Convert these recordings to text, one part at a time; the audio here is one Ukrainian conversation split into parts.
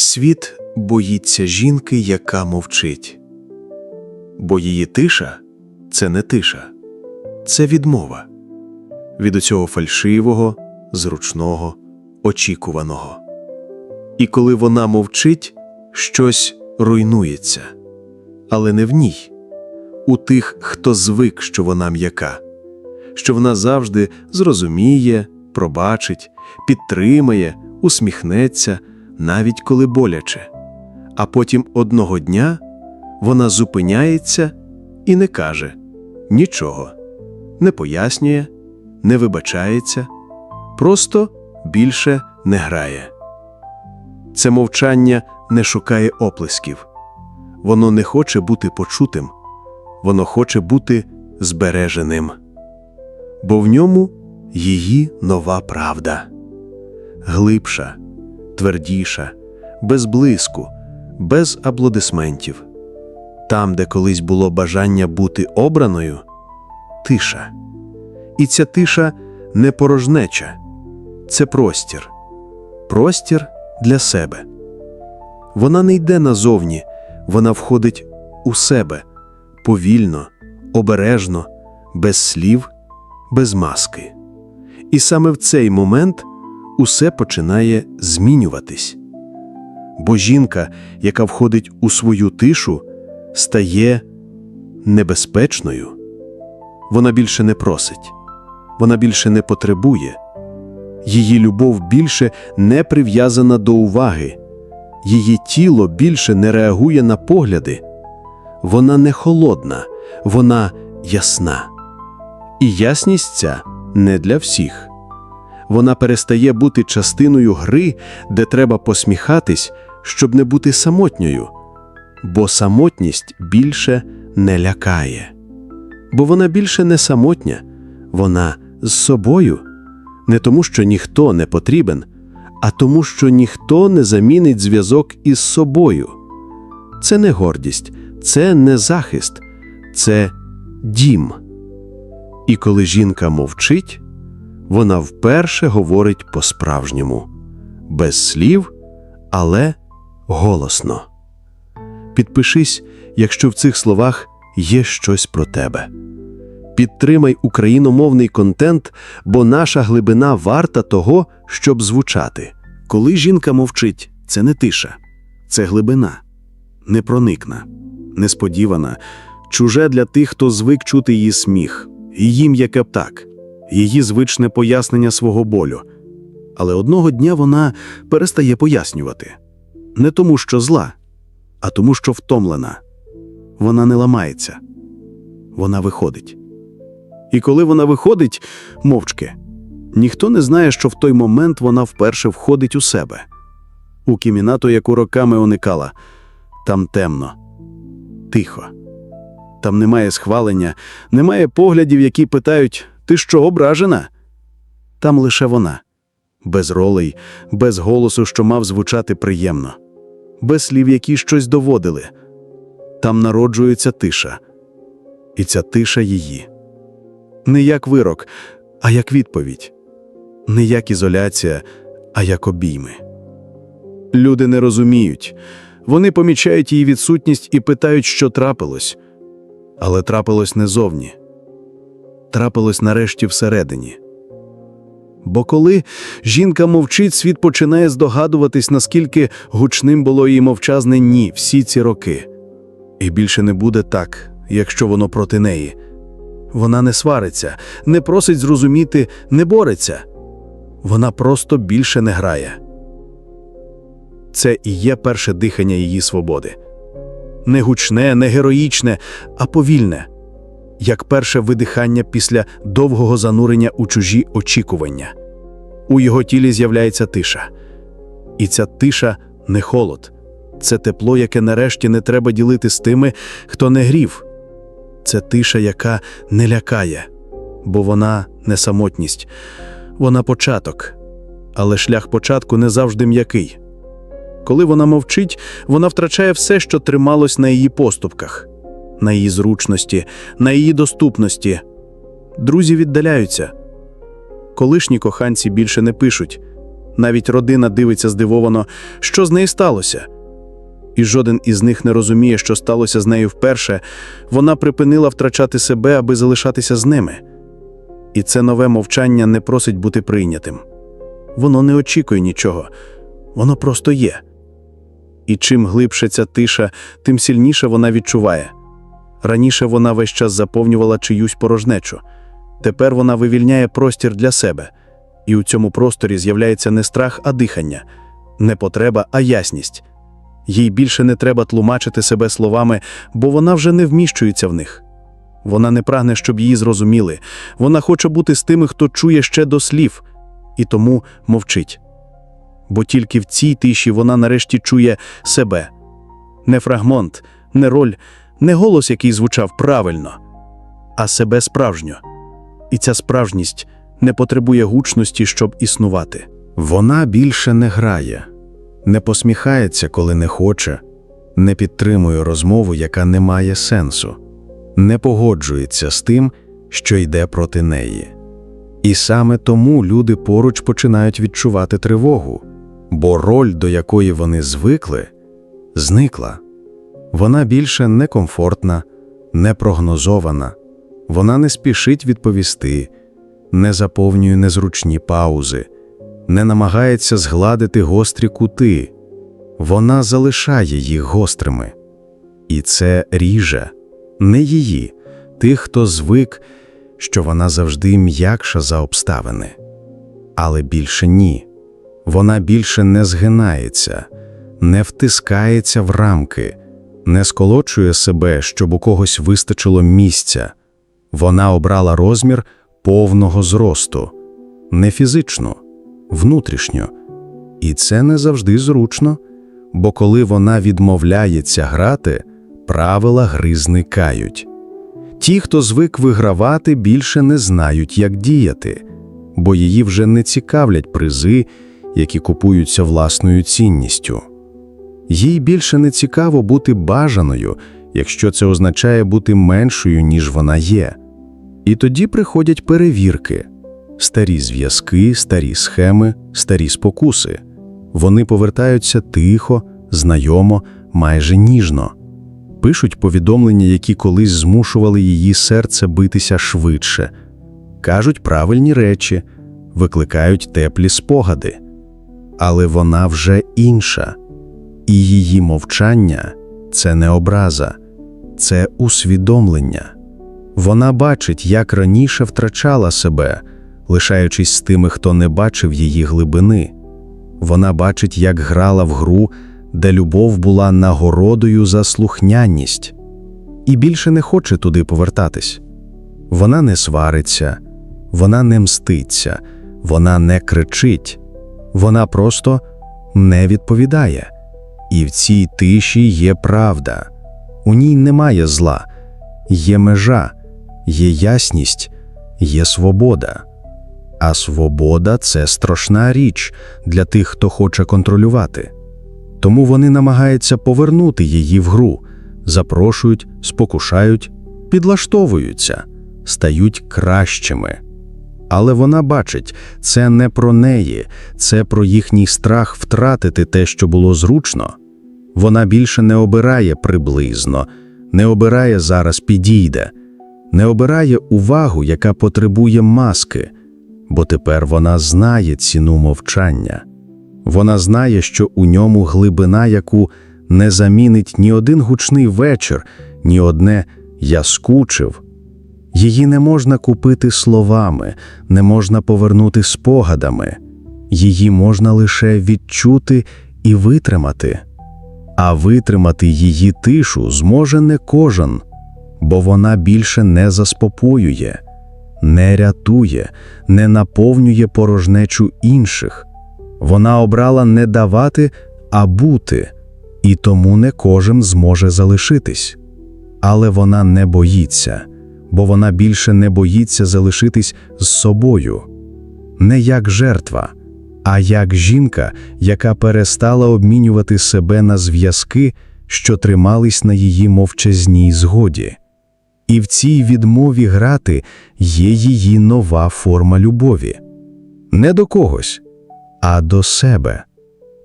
Світ боїться жінки, яка мовчить. Бо її тиша це не тиша, це відмова від оцього фальшивого, зручного, очікуваного. І коли вона мовчить, щось руйнується, але не в ній, у тих, хто звик, що вона м'яка, що вона завжди зрозуміє, пробачить, підтримає, усміхнеться, навіть коли боляче. А потім одного дня вона зупиняється і не каже нічого, не пояснює, не вибачається, просто більше не грає. Це мовчання не шукає оплесків, воно не хоче бути почутим, воно хоче бути збереженим, бо в ньому її нова правда глибша, твердіша, без блиску, без аплодисментів. Там, де колись було бажання бути обраною, тиша. І ця тиша не порожнеча, це простір, простір для себе. Вона не йде назовні, вона входить у себе повільно, обережно, без слів, без маски. І саме в цей момент усе починає змінюватись. Бо жінка, яка входить у свою тишу, стає небезпечною. Вона більше не просить, вона більше не потребує. Її любов більше не прив'язана до уваги, її тіло більше не реагує на погляди. Вона не холодна, вона ясна. І ясність ця не для всіх. Вона перестає бути частиною гри, де треба посміхатись, щоб не бути самотньою, бо самотність більше не лякає. Бо вона більше не самотня, вона з собою, не тому, що ніхто не потрібен, а тому, що ніхто не замінить зв'язок із собою. Це не гордість, це не захист, це дім. І коли жінка мовчить, вона вперше говорить по-справжньому, без слів, але голосно. Підпишись, якщо в цих словах є щось про тебе. Підтримай україномовний контент, бо наша глибина варта того, щоб звучати. Коли жінка мовчить, це не тиша, це глибина, непроникна, несподівана, чуже для тих, хто звик чути її сміх, її м'яке птак, її звичне пояснення свого болю. Але одного дня вона перестає пояснювати не тому, що зла, а тому, що втомлена. Вона не ламається, вона виходить. І коли вона виходить, мовчки. Ніхто не знає, що в той момент вона вперше входить у себе. У кімнату, яку роками уникала, там темно, тихо. Там немає схвалення, немає поглядів, які питають: Ти що, ображена? Там лише вона, без ролей, без голосу, що мав звучати приємно, без слів, які щось доводили. Там народжується тиша, і ця тиша її. Не як вирок, а як відповідь не як ізоляція, а як обійми. Люди не розуміють, вони помічають її відсутність і питають, що трапилось, але трапилось не зовні, трапилось нарешті всередині. Бо коли жінка мовчить, світ починає здогадуватись, наскільки гучним було її мовчазне ні всі ці роки. І більше не буде так, якщо воно проти неї. Вона не свариться, не просить зрозуміти, не бореться вона просто більше не грає. Це і є перше дихання її свободи. Не гучне, не героїчне, а повільне, як перше видихання після довгого занурення у чужі очікування. У його тілі з'являється тиша. І ця тиша не холод, це тепло, яке нарешті не треба ділити з тими, хто не грів. Це тиша, яка не лякає, бо вона не самотність вона початок, але шлях початку не завжди м'який. Коли вона мовчить, вона втрачає все, що трималось на її поступках, на її зручності, на її доступності. Друзі віддаляються. Колишні коханці більше не пишуть, Навіть родина дивиться здивовано, що з нею сталося. І жоден із них не розуміє, що сталося з нею вперше. Вона припинила втрачати себе, аби залишатися з ними. І це нове мовчання не просить бути прийнятим. Воно не очікує нічого, воно просто є. І чим глибше ця тиша, тим сильніше вона відчуває. Раніше вона весь час заповнювала чиюсь порожнечу. Тепер вона вивільняє простір для себе, і у цьому просторі з'являється не страх, а дихання, не потреба, а ясність. Їй більше не треба тлумачити себе словами, бо вона вже не вміщується в них. Вона не прагне, щоб її зрозуміли. Вона хоче бути з тими, хто чує ще до слів, і тому мовчить. Бо тільки в цій тиші вона нарешті чує себе. Не фрагмент, не роль, не голос, який звучав правильно, а себе справжньо. І ця справжність не потребує гучності, щоб існувати. Вона більше не грає, не посміхається, коли не хоче, не підтримує розмову, яка не має сенсу, не погоджується з тим, що йде проти неї. І саме тому люди поруч починають відчувати тривогу, бо роль, до якої вони звикли, зникла. Вона більше не комфортна, не прогнозована, вона не спішить відповісти, не заповнює незручні паузи, не намагається згладити гострі кути, вона залишає їх гострими. І це ріже, не її, тих, хто звик, що вона завжди м'якша за обставини. Але більше ні. Вона більше не згинається, не втискається в рамки, не сколочує себе, щоб у когось вистачило місця. Вона обрала розмір повного зросту, не фізично, внутрішньо. І це не завжди зручно, бо коли вона відмовляється грати, правила гри зникають. Ті, хто звик вигравати, більше не знають, як діяти, бо її вже не цікавлять призи, які купуються власною цінністю. Їй більше не цікаво бути бажаною, якщо це означає бути меншою, ніж вона є. І тоді приходять перевірки, старі зв'язки, старі схеми, старі спокуси. Вони повертаються тихо, знайомо, майже ніжно. Пишуть повідомлення, які колись змушували її серце битися швидше, кажуть правильні речі, викликають теплі спогади. Але вона вже інша, і її мовчання це не образа, це усвідомлення. Вона бачить, як раніше втрачала себе, лишаючись з тими, хто не бачив її глибини. Вона бачить, як грала в гру, де любов була нагородою за слухняність, і більше не хоче туди повертатись. Вона не свариться, вона не мститься, вона не кричить, вона просто не відповідає. І в цій тиші є правда, у ній немає зла, є межа, є ясність, є свобода. А свобода це страшна річ для тих, хто хоче контролювати. Тому вони намагаються повернути її в гру, запрошують, спокушають, підлаштовуються, стають кращими. Але вона бачить, це не про неї, це про їхній страх втратити те, що було зручно. Вона більше не обирає приблизно, не обирає зараз підійде, не обирає увагу, яка потребує маски, бо тепер вона знає ціну мовчання. Вона знає, що у ньому глибина, яку не замінить ні один гучний вечір, ні одне я скучив. Її не можна купити словами, не можна повернути спогадами, її можна лише відчути і витримати. А витримати її тишу зможе не кожен, бо вона більше не заспокоює, не рятує, не наповнює порожнечу інших. Вона обрала не давати, а бути, і тому не кожен зможе залишитись. Але вона не боїться, бо вона більше не боїться залишитись з собою, не як жертва, а як жінка, яка перестала обмінювати себе на зв'язки, що тримались на її мовчазній згоді. І в цій відмові грати є її нова форма любові. Не до когось, а до себе,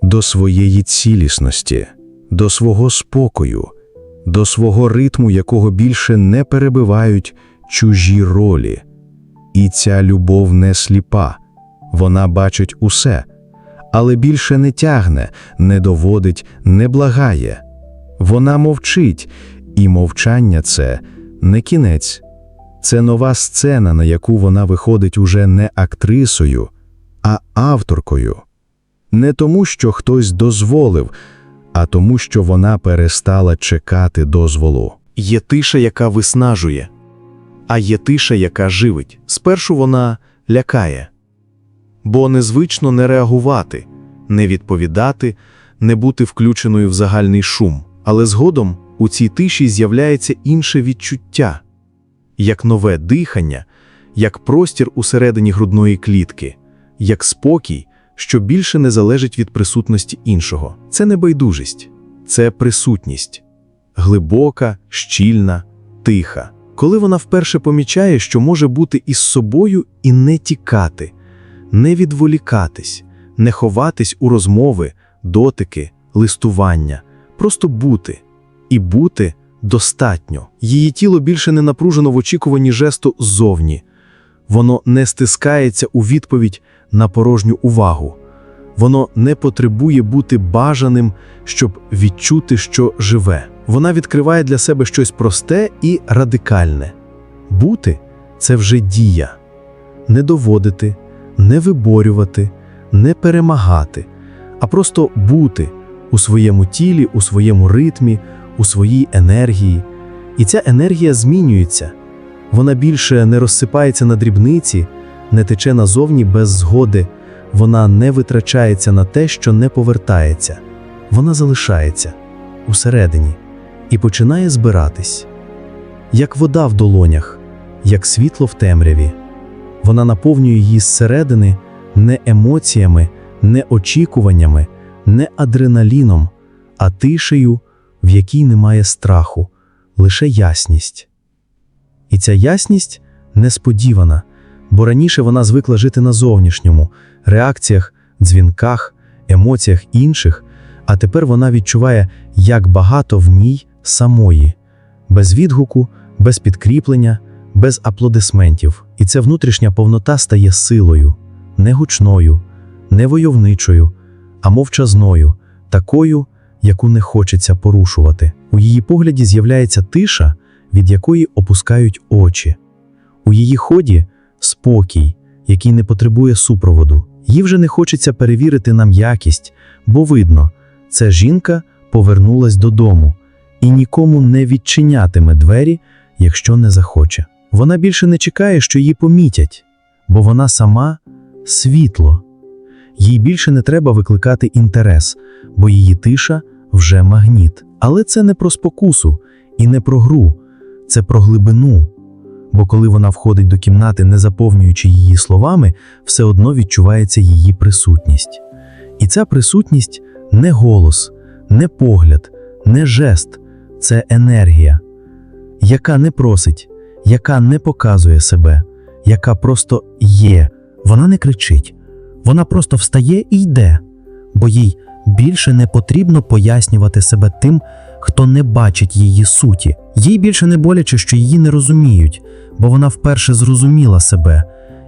до своєї цілісності, до свого спокою, до свого ритму, якого більше не перебивають чужі ролі. І ця любов не сліпа, вона бачить усе, але більше не тягне, не доводить, не благає. Вона мовчить, і мовчання це не кінець, це нова сцена, на яку вона виходить уже не актрисою, а авторкою. Не тому, що хтось дозволив, а тому, що вона перестала чекати дозволу. Є тиша, яка виснажує, а є тиша, яка живить. Спершу вона лякає, бо незвично не реагувати, не відповідати, не бути включеною в загальний шум. Але згодом у цій тиші з'являється інше відчуття, як нове дихання, як простір усередині грудної клітки, як спокій, що більше не залежить від присутності іншого. Це не байдужість, це присутність глибока, щільна, тиха. Коли вона вперше помічає, що може бути із собою і не тікати, не відволікатись, не ховатись у розмови, дотики, листування, просто бути. І бути достатньо. Її тіло більше не напружено в очікуванні жесту ззовні. Воно не стискається у відповідь на порожню увагу. Воно не потребує бути бажаним, щоб відчути, що живе. Вона відкриває для себе щось просте і радикальне. Бути це вже дія. Не доводити, не виборювати, не перемагати, а просто бути у своєму тілі, у своєму ритмі, у своїй енергії. І ця енергія змінюється. Вона більше не розсипається на дрібниці, не тече назовні без згоди. Вона не витрачається на те, що не повертається. Вона залишається усередині і починає збиратись, як вода в долонях, як світло в темряві. Вона наповнює її зсередини не емоціями, не очікуваннями, не адреналіном, а тишею, в якій немає страху, лише ясність. І ця ясність несподівана, бо раніше вона звикла жити на зовнішньому, реакціях, дзвінках, емоціях інших, а тепер вона відчуває, як багато в ній самої, без відгуку, без підкріплення, без аплодисментів. І ця внутрішня повнота стає силою, не гучною, не войовничою, а мовчазною, такою, яку не хочеться порушувати. У її погляді з'являється тиша, від якої опускають очі. У її ході спокій, який не потребує супроводу. Їй вже не хочеться перевірити на м'якість, бо видно, ця жінка повернулась додому і нікому не відчинятиме двері, якщо не захоче. Вона більше не чекає, що її помітять, бо вона сама світло. Їй більше не треба викликати інтерес, бо її тиша вже магніт. Але це не про спокусу і не про гру, це про глибину. Бо коли вона входить до кімнати, не заповнюючи її словами, все одно відчувається її присутність. І ця присутність не голос, не погляд, не жест, це енергія, яка не просить, яка не показує себе, яка просто є. Вона не кричить, вона просто встає і йде, бо їй більше не потрібно пояснювати себе тим, хто не бачить її суті. Їй більше не боляче, що її не розуміють, бо вона вперше зрозуміла себе,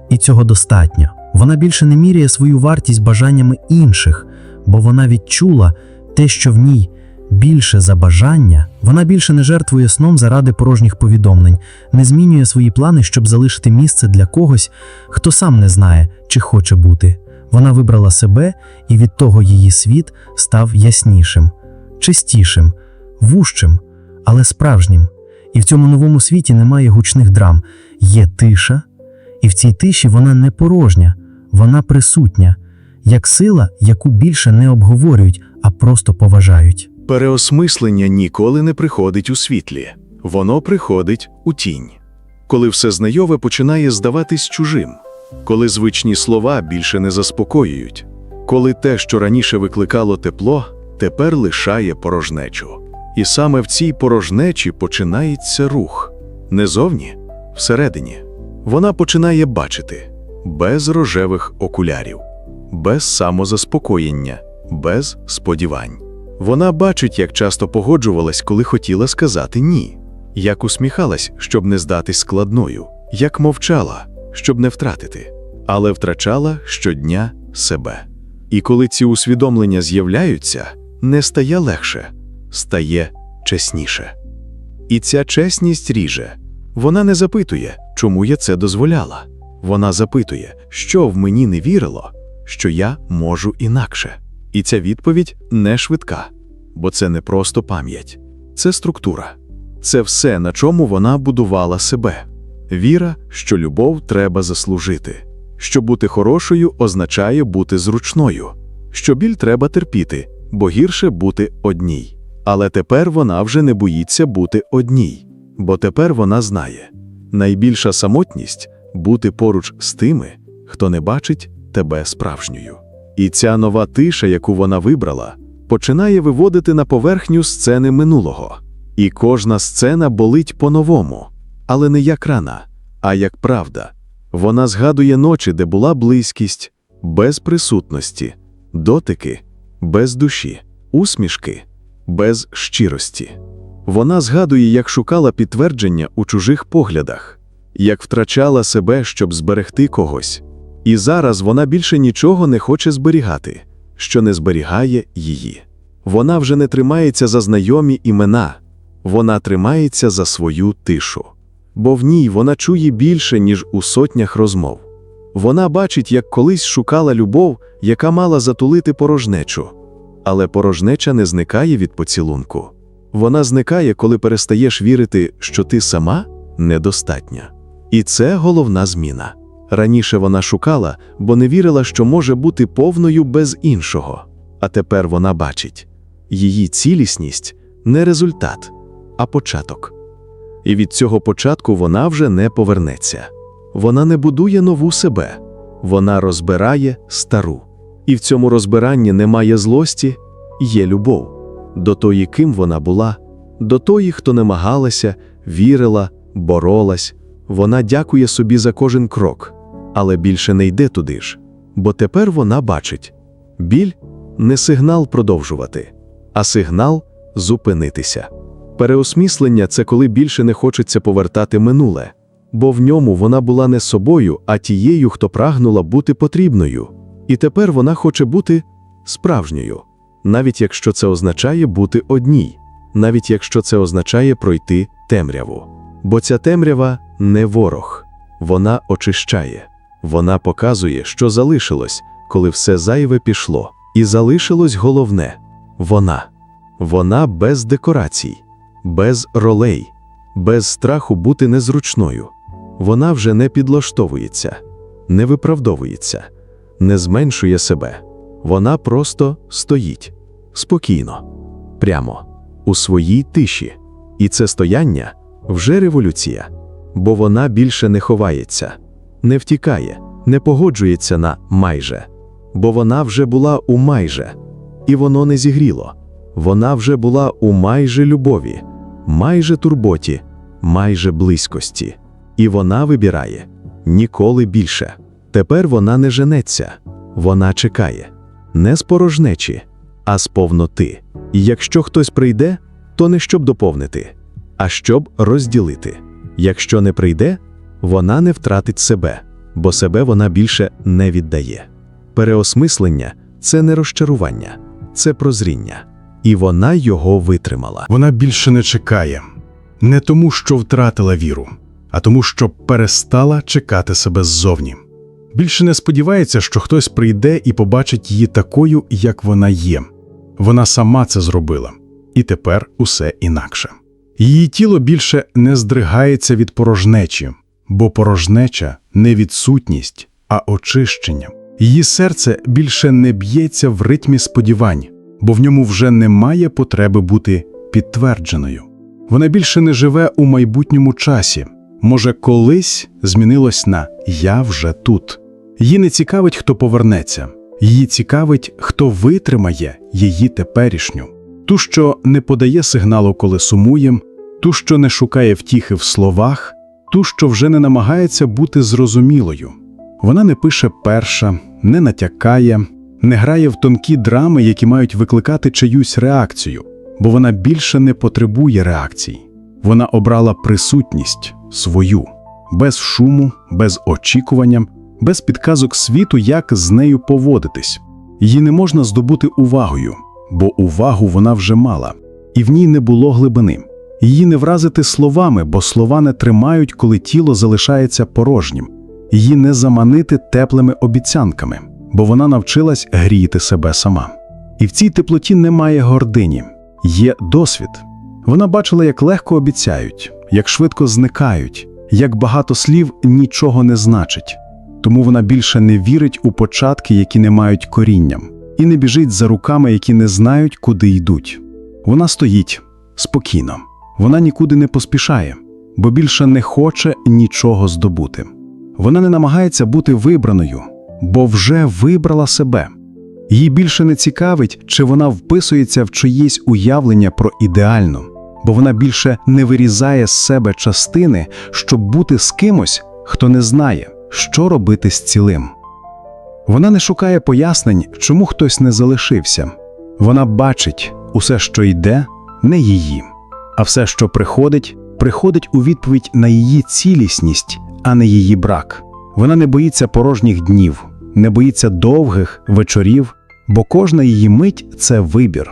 і цього достатньо. Вона більше не міряє свою вартість бажаннями інших, бо вона відчула те, що в ній більше за бажання, вона більше не жертвує сном заради порожніх повідомлень, не змінює свої плани, щоб залишити місце для когось, хто сам не знає, чи хоче бути. Вона вибрала себе, і від того її світ став яснішим, чистішим, вужчим, але справжнім. І в цьому новому світі немає гучних драм, є тиша, і в цій тиші вона не порожня, вона присутня, як сила, яку більше не обговорюють, а просто поважають. Переосмислення ніколи не приходить у світлі, воно приходить у тінь. Коли все знайове починає здаватись чужим, коли звичні слова більше не заспокоюють, коли те, що раніше викликало тепло, тепер лишає порожнечу. І саме в цій порожнечі починається рух не зовні, всередині. Вона починає бачити без рожевих окулярів. без самозаспокоєння, без сподівань. Вона бачить, як часто погоджувалась, коли хотіла сказати ні, як усміхалась, щоб не здатись складною, як мовчала, щоб не втратити, але втрачала щодня себе. І коли ці усвідомлення з'являються, не стає легше, стає чесніше. І ця чесність ріже. Вона не запитує, чому я це дозволяла. Вона запитує, що в мені не вірило, що я можу інакше. І ця відповідь не швидка, бо це не просто пам'ять, це структура. Це все, на чому вона будувала себе. Віра, що любов треба заслужити, що бути хорошою означає бути зручною, що біль треба терпіти, бо гірше бути одній. Але тепер вона вже не боїться бути одній, бо тепер вона знає найбільша самотність бути поруч з тими, хто не бачить тебе справжньою. І ця нова тиша, яку вона вибрала, починає виводити на поверхню сцени минулого. І кожна сцена болить по-новому, але не як рана, а як правда. Вона згадує ночі, де була близькість, без присутності, дотики, без душі, усмішки, без щирості. Вона згадує, як шукала підтвердження у чужих поглядах, як втрачала себе, щоб зберегти когось. І зараз вона більше нічого не хоче зберігати, що не зберігає її. Вона вже не тримається за знайомі імена, вона тримається за свою тишу, бо в ній вона чує більше, ніж у сотнях розмов. Вона бачить, як колись шукала любов, яка мала затулити порожнечу, але порожнеча не зникає від поцілунку. Вона зникає, коли перестаєш вірити, що ти сама недостатня. І це головна зміна. Раніше вона шукала, бо не вірила, що може бути повною без іншого. А тепер вона бачить її цілісність не результат, а початок. І від цього початку вона вже не повернеться. Вона не будує нову себе, вона розбирає стару. І в цьому розбиранні немає злості, є любов до тої, ким вона була, до тої, хто намагалася, вірила, боролась. Вона дякує собі за кожен крок, але більше не йде туди ж, бо тепер вона бачить біль не сигнал продовжувати, а сигнал зупинитися. Переосміслення це коли більше не хочеться повертати минуле, бо в ньому вона була не собою, а тією, хто прагнула бути потрібною. І тепер вона хоче бути справжньою, навіть якщо це означає бути одній, навіть якщо це означає пройти темряву. Бо ця темрява не ворог, вона очищає, вона показує, що залишилось, коли все зайве пішло, і залишилось головне вона. Вона без декорацій, без ролей, без страху бути незручною. Вона вже не підлаштовується, не виправдовується, не зменшує себе. Вона просто стоїть спокійно, прямо, у своїй тиші. І це стояння вже революція, бо вона більше не ховається, не втікає, не погоджується на майже, бо вона вже була у майже, і воно не зігріло. Вона вже була у майже любові, майже турботі, майже близькості. І вона вибирає ніколи більше. Тепер вона не женеться, вона чекає не з порожнечі, а з повноти. І якщо хтось прийде, то не щоб доповнити, а щоб розділити. Якщо не прийде, вона не втратить себе, бо себе вона більше не віддає. Переосмислення це не розчарування, це прозріння, і вона його витримала. Вона більше не чекає, не тому, що втратила віру, а тому, що перестала чекати себе ззовні. Більше не сподівається, що хтось прийде і побачить її такою, як вона є. Вона сама це зробила, і тепер усе інакше. Її тіло більше не здригається від порожнечі, бо порожнеча не відсутність, а очищення. Її серце більше не б'ється в ритмі сподівань, бо в ньому вже немає потреби бути підтвердженою. Вона більше не живе у майбутньому часі. Може, колись змінилось на Я вже тут. Її не цікавить, хто повернеться, її цікавить, хто витримає її теперішню, ту, що не подає сигналу, коли сумує, ту, що не шукає втіхи в словах, ту, що вже не намагається бути зрозумілою. Вона не пише перша, не натякає, не грає в тонкі драми, які мають викликати чиюсь реакцію, бо вона більше не потребує реакцій. Вона обрала присутність свою, без шуму, без очікування, без підказок світу, як з нею поводитись. Її не можна здобути увагою, бо увагу вона вже мала, і в ній не було глибини. Її не вразити словами, бо слова не тримають, коли тіло залишається порожнім. Її не заманити теплими обіцянками, бо вона навчилась гріти себе сама. І в цій теплоті немає гордині, є досвід. Вона бачила, як легко обіцяють, як швидко зникають, як багато слів нічого не значить. Тому вона більше не вірить у початки, які не мають корінням, і не біжить за руками, які не знають, куди йдуть. Вона стоїть спокійно, вона нікуди не поспішає, бо більше не хоче нічого здобути. Вона не намагається бути вибраною, бо вже вибрала себе. Їй більше не цікавить, чи вона вписується в чиїсь уявлення про ідеальну, бо вона більше не вирізає з себе частини, щоб бути з кимось, хто не знає, що робити з цілим. Вона не шукає пояснень, чому хтось не залишився. Вона бачить, усе, що йде, не її, а все, що приходить, приходить у відповідь на її цілісність, а не її брак. Вона не боїться порожніх днів, не боїться довгих вечорів, бо кожна її мить це вибір.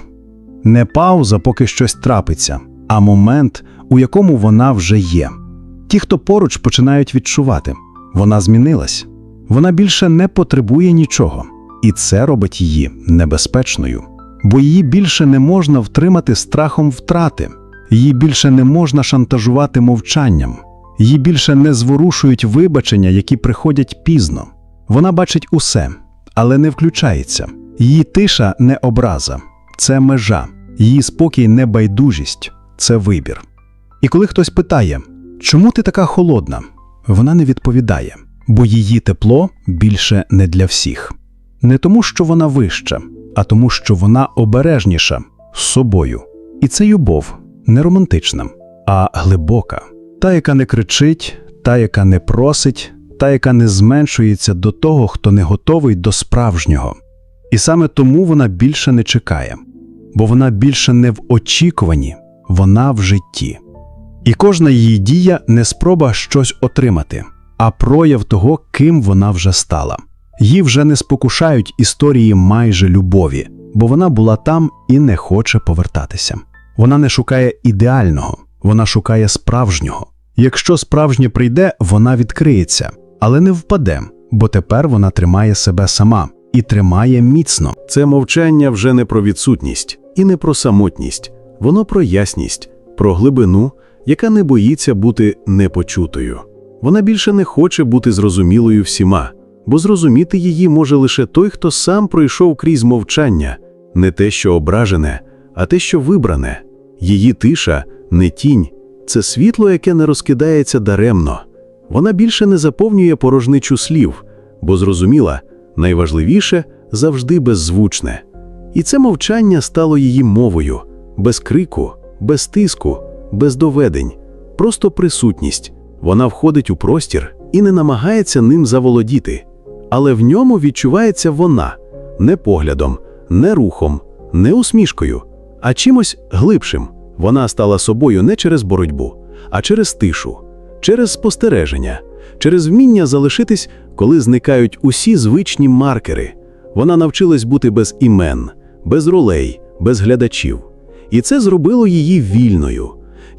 Не пауза, поки щось трапиться, а момент, у якому вона вже є. Ті, хто поруч починають відчувати, вона змінилась. Вона більше не потребує нічого, і це робить її небезпечною, бо її більше не можна втримати страхом втрати, її більше не можна шантажувати мовчанням, її більше не зворушують вибачення, які приходять пізно. Вона бачить усе, але не включається. Її тиша не образа, це межа, її спокій не байдужість, це вибір. І коли хтось питає, чому ти така холодна, вона не відповідає, бо її тепло більше не для всіх. Не тому, що вона вища, а тому, що вона обережніша з собою. І це любов не романтична, а глибока, та, яка не кричить, та, яка не просить, та, яка не зменшується до того, хто не готовий до справжнього. І саме тому вона більше не чекає, бо вона більше не в очікуванні, вона в житті. І кожна її дія не спроба щось отримати, а прояв того, ким вона вже стала. Її вже не спокушають історії майже любові, бо вона була там і не хоче повертатися. Вона не шукає ідеального, вона шукає справжнього. Якщо справжнє прийде, вона відкриється, але не впаде, бо тепер вона тримає себе сама і тримає міцно. Це мовчання вже не про відсутність і не про самотність, воно про ясність, про глибину, яка не боїться бути непочутою. Вона більше не хоче бути зрозумілою всіма, бо зрозуміти її може лише той, хто сам пройшов крізь мовчання, не те, що ображене, а те, що вибране. Її тиша не тінь, це світло, яке не розкидається даремно. Вона більше не заповнює порожничу слів, бо зрозуміла, найважливіше завжди беззвучне. І це мовчання стало її мовою, без крику, без тиску, без доведень, просто присутність. Вона входить у простір і не намагається ним заволодіти, але в ньому відчувається вона не поглядом, не рухом, не усмішкою, а чимось глибшим. Вона стала собою не через боротьбу, а через тишу, через спостереження, через вміння залишитись, коли зникають усі звичні маркери. Вона навчилась бути без імен, без ролей, без глядачів. І це зробило її вільною.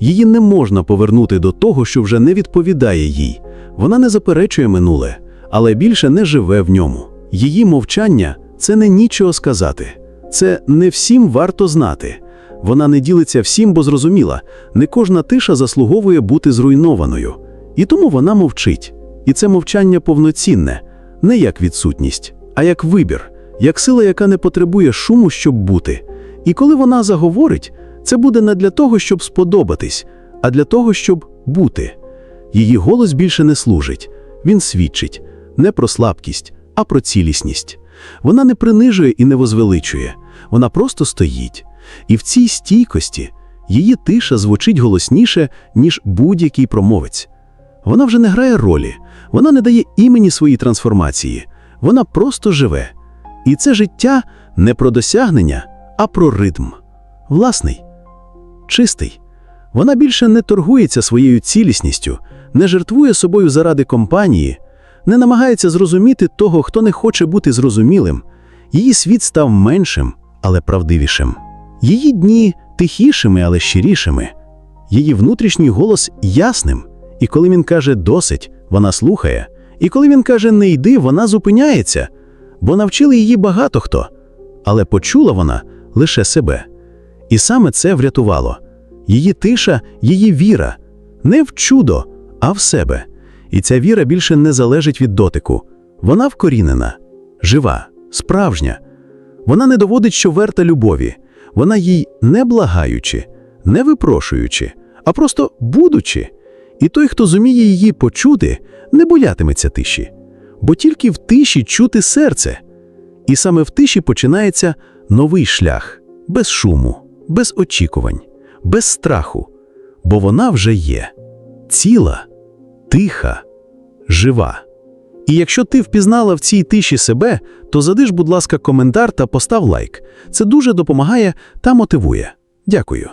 Її не можна повернути до того, що вже не відповідає їй. Вона не заперечує минуле, але більше не живе в ньому. Її мовчання це не нічого сказати, це не всім варто знати. Вона не ділиться всім, бо зрозуміла, не кожна тиша заслуговує бути зруйнованою. І тому вона мовчить. І це мовчання повноцінне, не як відсутність, а як вибір, як сила, яка не потребує шуму, щоб бути. І коли вона заговорить, це буде не для того, щоб сподобатись, а для того, щоб бути. Її голос більше не служить, він свідчить не про слабкість, а про цілісність. Вона не принижує і не возвеличує, вона просто стоїть. І в цій стійкості її тиша звучить голосніше, ніж будь-який промовець. Вона вже не грає ролі, вона не дає імені своїй трансформації, Вона просто живе. І це життя не про досягнення, а про ритм. Власний, чистий. Вона більше не торгується своєю цілісністю, не жертвує собою заради компанії, не намагається зрозуміти того, хто не хоче бути зрозумілим. Її світ став меншим, але правдивішим. Її дні тихішими, але щирішими. Її внутрішній голос ясним. І коли він каже досить, вона слухає. І коли він каже не йди, вона зупиняється, бо навчили її багато хто. Але почула вона лише себе. І саме це врятувало. Її тиша, її віра. Не в чудо, а в себе. І ця віра більше не залежить від дотику. Вона вкорінена, жива, справжня. Вона не доводить, що верта любові. Вона їй не благаючи, не випрошуючи, а просто будучи. І той, хто зуміє її почути, не боятиметься тиші. Бо тільки в тиші чути серце. І саме в тиші починається новий шлях, без шуму, без очікувань, без страху. Бо вона вже є ціла, тиха, жива. І якщо ти впізнала в цій тиші себе, то задиш, будь ласка, коментар та постав лайк. Це дуже допомагає та мотивує. Дякую.